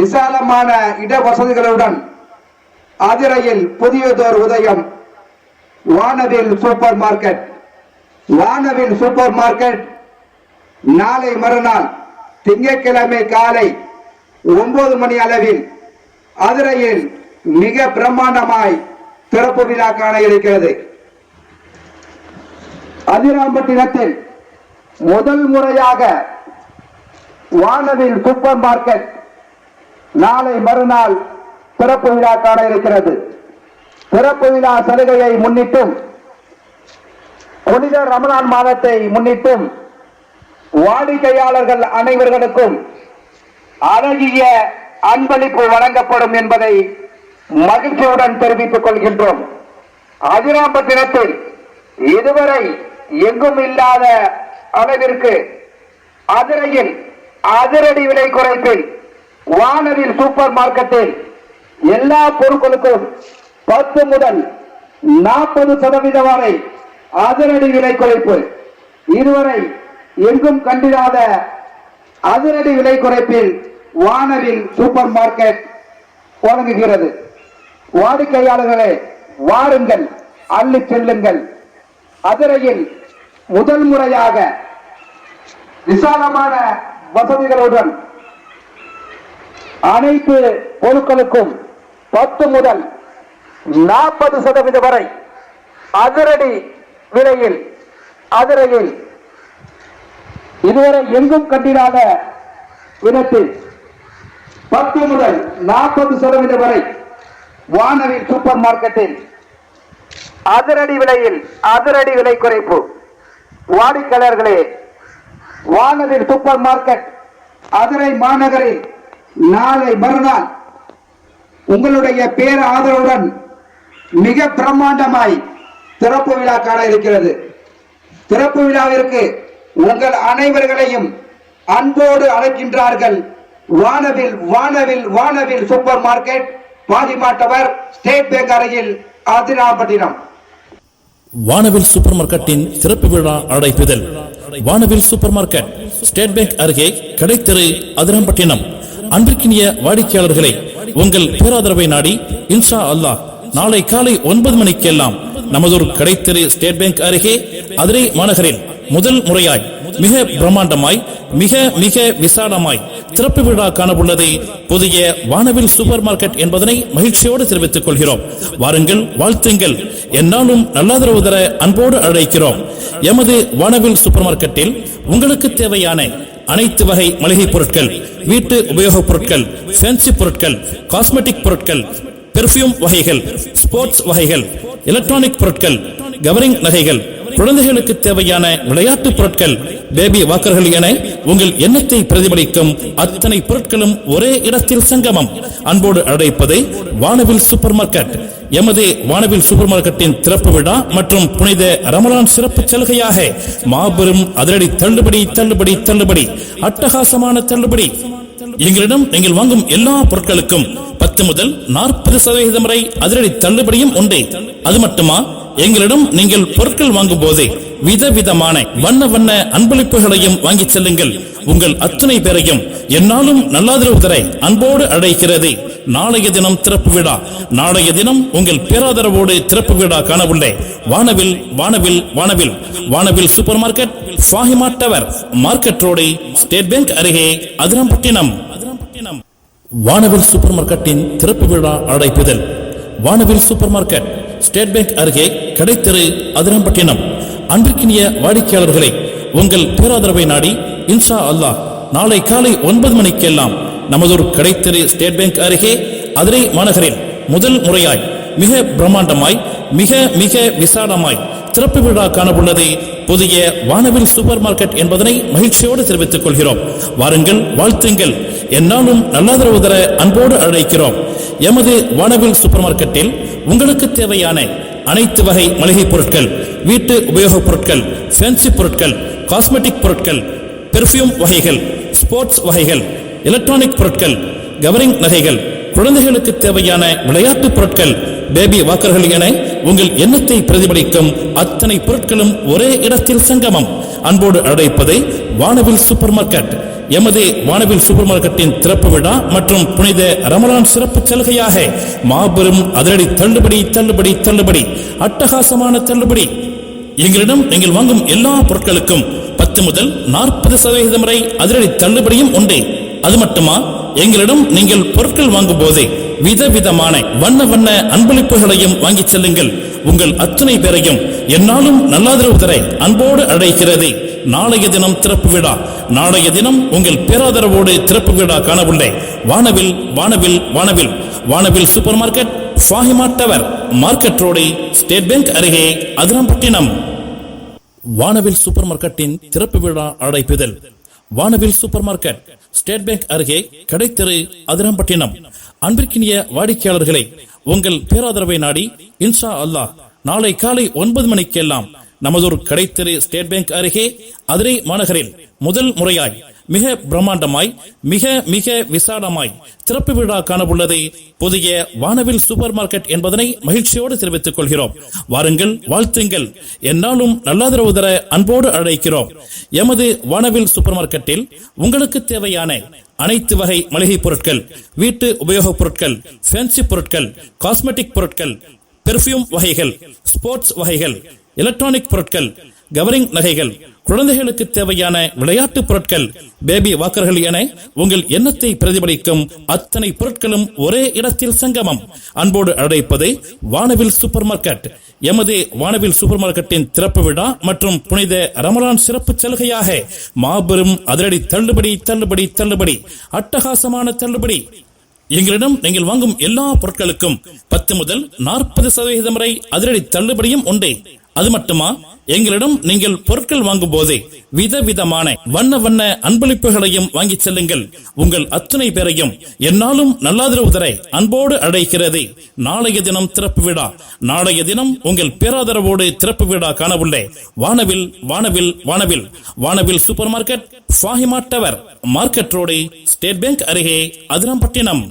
விசாலமான இட வசதிகளுடன் அதிரையில் புதியதோர் உதயம். Vanavil super market. Vanavil super market. நாளை மறுநாள் திங்கட்கிழமை காலை ஒன்பது மணி அளவில் அதிரையில் மிக பிரம்மாண்டமாய் திறப்பு விழா காண இருக்கிறது. அதிராம்பட்டினத்தில் முதல் முறையாக வானவில் சூப்பர் மார்க்கெட் நாளை மறுநாள் திறப்பு விழா காண இருக்கிறது. திறப்பு விழா சலுகையை முன்னிட்டும் புனித ரமணான் மாதத்தை முன்னிட்டும் வாடிக்கையாளர்கள் அனைவர்களுக்கும் அழகிய அன்பளிப்பு வழங்கப்படும் என்பதை மகிழ்ச்சியுடன் தெரிவித்துக் கொள்கின்றோம். அதிராம்பட்டினத்தில் இதுவரை எங்கும் இல்லாத அளவிற்கு அதிரையில் அதிரடி விலை குறைப்பில் வானவில் சூப்பர் மார்க்கெட்டில் எல்லா பொருட்களுக்கும் பத்து முதல் நாற்பது சதவீதம் வரை அதிரடி விலை குறைப்பு. இதுவரை எங்கும் கண்டிராத அதிரடி விலை குறைப்பில் வானவில் சூப்பர் மார்க்கெட் தொடங்குகிறது. வாடிக்கையாளர்களே வாருங்கள் அள்ளி செல்லுங்கள். அதிரையில் முதல் முறையாக விசாலமான வசதிகளுடன் அனைத்து பொருட்களுக்கும் பத்து முதல் நாற்பது சதவீதம் வரை அதிரடி விலையில் அதிரையில் இதுவரை எங்கும் கட்டிடாத விதத்தில் பத்து முதல் நாற்பது சதவீதம் வரை வானவில் சூப்பர் மார்க்கெட்டில் அதிரடி விலையில் அதிரடி விலை குறைப்பு. வாடிக்கையாளர்களே வானவில் சூப்பர் மார்க்கெட் அதிரை மாநகரில் நாளை மறுநாள் உங்களுடைய பேர் ஆதரவுடன் மிக பிரம்மாண்டமாய் திறப்பு விழா காண இருக்கிறது. திறப்பு விழாவிற்கு உங்கள் அனைவர்களையும் அன்போடு அழைக்கின்றார்கள் வானவில் வானவில் வானவில் சூப்பர் மார்க்கெட் பாதிமாட்டவர் ஸ்டேட் பேங்க் அருகில் அதிராபட்டினம் வானவில் சூப்பர் மார்க்கெட்டின் திறப்பு விழா அழைப்புதல் வானவில் சூப்பர் மார்க்கெட் ஸ்டேட் பேங்க் அருகே கடைத்தெரு அதிராம்பட்டினம் அன்பிற்கினிய வாடிக்கையாளர்களே உங்கள் பேராதரவை நாடி இன்ஷா அல்லாஹ் நாளை காலை ஒன்பது மணிக்கெல்லாம் நமதொரு கடைத்தெரு ஸ்டேட் பேங்க் அருகே அதிரை மாநகரில் முதல் முறையாய் மிக பிரம்மாண்டமாய் மிக மிக விசாலமாய் திறப்பு விழா காணவுள்ளதை புதிய வானவில் சூப்பர் மார்க்கெட் என்பதனை மகிழ்ச்சியோடு தெரிவித்துக் கொள்கிறோம். வாருங்கள் வாழ்த்துங்கள். என்னாலும் நல்லாதரவு தர அன்போடு அழைக்கிறோம். எமது வானவில் சூப்பர் மார்க்கெட்டில் உங்களுக்கு தேவையான அனைத்து வகை மளிகை பொருட்கள் வீட்டு உபயோகப் பொருட்கள் ஃபேன்சி பொருட்கள் காஸ்மெட்டிக் பொருட்கள் பெர்ஃப்யூம் வகைகள் ஸ்போர்ட்ஸ் வகைகள் எலக்ட்ரானிக் பொருட்கள் கவரிங் நகைகள் குழந்தைகளுக்கு தேவையான விளையாட்டு பொருட்கள் பேபி வாக்கர்கள் என உங்கள் எண்ணத்தை பிரதிபலிக்கும் அத்தனை பொருட்களும் ஒரே இடத்தில் சங்கமம். அன்போடு அழைப்பதை வானவில் சூப்பர் மார்க்கெட் எமது வானவில் சூப்பர் மார்க்கெட்டின் திறப்பு விழா மற்றும் புனித ரமலான் சிறப்பு சலுகையாக மாபெரும் அதிரடி தள்ளுபடி தள்ளுபடி தள்ளுபடி அட்டகாசமான தள்ளுபடி. எங்களிடம் நீங்கள் வாங்கும் எல்லா பொருட்களுக்கும் பத்து முதல் நாற்பது சதவீதம் வரை அதிரடி தள்ளுபடியும் உண்டு. அது மட்டுமா? எங்களிடம் நீங்கள் பொருட்கள் வாங்கும் போது விதவிதமான வண்ண வண்ண அன்பளிப்புகளையும் வாங்கி செல்லுங்கள். உங்கள் அத்தனை பேரையும் என்னாலும் நல்லாதரவு தர அன்போடு அழைக்கிறது. நாளைய தினம் திறப்பு விழா. நாளைய தினம் உங்கள் பேராதரவோடு திறப்பு விழா காணவுள்ள Vanavil Vanavil Vanavil. Vanavil super market Fahima tower market road State Bank அருகே அதிரம்பட்டினம். வானவில் சூப்பர் மார்க்கெட்டின் திறப்பு விழா அழைப்புதல் வானவில் சூப்பர் மார்க்கெட் ஸ்டேட் பேங்க் அருகே கடைத்தெரு அதிரம்பட்டினம். அன்றைக்கினிய வாடிக்கையாளர்களே உங்கள் பேராதரவை நாடி இன்ஷா அல்லாஹ் நாளை காலை ஒன்பது மணிக்கெல்லாம் நமதொரு கடைத்தெரு ஸ்டேட் பேங்க் அருகே அதிரை மாநகரில் முதல் முறையாய் மிக பிரம்மாண்டமாய் மிக மிக விசாலமாய் திறப்பு விழா காணவுள்ளது புதிய வானவில் சூப்பர் மார்க்கெட் என்பதனை மகிழ்ச்சியோடு தெரிவித்துக் கொள்கிறோம். வாருங்கள் வாழ்த்துங்கள். என்னாலும் நல்லாதரவு தர அன்போடு அழைக்கிறோம். எமது வானவில் சூப்பர் மார்க்கெட்டில் உங்களுக்கு தேவையான அனைத்து வகை மளிகை பொருட்கள் வீட்டு உபயோகப் பொருட்கள் ஃபேன்சி பொருட்கள் காஸ்மெட்டிக் பொருட்கள் பெர்ஃப்யூம் வகைகள் ஸ்போர்ட்ஸ் வகைகள் எலக்ட்ரானிக் பொருட்கள் கவரிங் நகைகள் குழந்தைகளுக்கு தேவையான விளையாட்டு பொருட்கள் பேபி வாக்கர்கள் என உங்கள் எண்ணத்தை பிரதிபலிக்கும் அத்தனை பொருட்களும் ஒரே இடத்தில் சங்கமம். அன்போடு அடைப்பதை வானவில் சூப்பர் மார்க்கெட் எமது வானவில் சூப்பர் மார்க்கெட்டின் திறப்பு விழா மற்றும் புனித ரமலான் சிறப்பு சலுகையாக மாபெரும் அதிரடி தள்ளுபடி தள்ளுபடி தள்ளுபடி அட்டகாசமான தள்ளுபடி. எங்களிடம் நீங்கள் வாங்கும் எல்லா பொருட்களுக்கும் பத்து முதல் நாற்பது சதவிகிதம் வரை அதிரடி தள்ளுபடியும் உண்டு. அது மட்டுமா? எங்களிடம் நீங்கள் பொருட்கள் வாங்கும் போதே விதவிதமான வண்ண வண்ண அன்பளிப்புகளையும் வாங்கிச் செல்லுங்கள். உங்கள் அத்துணை பேரையும் என்னாலும் நல்லாதரவு தர அன்போடு அழைக்கிறது. நாளைய தினம் திறப்பு விழா. நாளைய தினம் உங்கள் பேராதரவோடு திறப்பு விழா காணவுள்ள Vanavil Vanavil Vanavil. Vanavil super market Fahima tower. Market road State Bank அருகே அதிரம்பட்டினம். வானவில் சூப்பர் மார்க்கெட்டின் திறப்பு விழா அழைப்புதல் வானவில் சூப்பர் மார்க்கெட் ஸ்டேட் பேங்க் அருகே கடைத்தெரு அதிரம்பட்டினம். அன்பிற்கினிய வாடிக்கையாளர்களை உங்கள் பேராதரவை நாடி இன்ஷா அல்லாஹ் நாளை காலை ஒன்பது மணிக்கெல்லாம் நமதூர் கடைத்தெரு ஸ்டேட் பேங்க் அருகே அதிரை மாநகரில் முதல் முறையாய் மிக பிரம்மாண்டமாய் மிக மிக விசாலமாய் திறப்பு விழா காணவுள்ளதை புதிய வானவில் சூப்பர் மார்க்கெட் என்பதனை மகிழ்ச்சியோடு தெரிவித்துக் கொள்கிறோம். வாருங்கள் வாழ்த்துங்கள். என்னாலும் நல்லாதரவு தர அன்போடு அழைக்கிறோம். எமது வானவில் சூப்பர் மார்க்கெட்டில் உங்களுக்கு தேவையான அனைத்து வகை மளிகை பொருட்கள் வீட்டு உபயோகப் பொருட்கள் ஃபேன்சி பொருட்கள் காஸ்மெட்டிக் பொருட்கள் பெர்ஃப்யூம் வகைகள் ஸ்போர்ட்ஸ் வகைகள் எலக்ட்ரானிக் பொருட்கள் கவரிங் நகைகள் குழந்தைகளுக்கு தேவையான விளையாட்டு பொருட்கள் பேபி வாக்கர்கள் என உங்கள் எண்ணத்தை பிரதிபலிக்கும் அத்தனை பொருட்களும் ஒரே இடத்தில் சங்கமம். அன்போடு அழைப்பது வானவில் சூப்பர் மார்க்கெட் எமது வானவில் சூப்பர் மார்க்கெட்டின் திறப்பு விழா மற்றும் புனித ரமலான் சிறப்பு சலுகையாக மாபெரும் அதிரடி தள்ளுபடி தள்ளுபடி தள்ளுபடி அட்டகாசமான தள்ளுபடி. எங்களிடம் நீங்கள் வாங்கும் எல்லா பொருட்களுக்கும் பத்து முதல் நாற்பது சதவீதம் வரை அதிரடி தள்ளுபடியும் உண்டு. அது மட்டுமா? எங்களிடம் நீங்கள் பொருட்கள் வாங்கும் போது விதவிதமான வண்ண வண்ண அன்பளிப்புகளையும் வாங்கிச் செல்லுங்கள். உங்கள் அத்தனை பேரையும் என்னாலும் நல்லாதரவு தர அன்போடு அழைக்கிறது. நாளைய தினம் திறப்பு விழா. நாளைய தினம் உங்கள் பேராதரவோடு திறப்பு விழா காணவுள்ள. Vanavil Vanavil Vanavil. Vanavil super market Fahima tower. Market road State Bank அருகே அதிரம்பட்டினம்.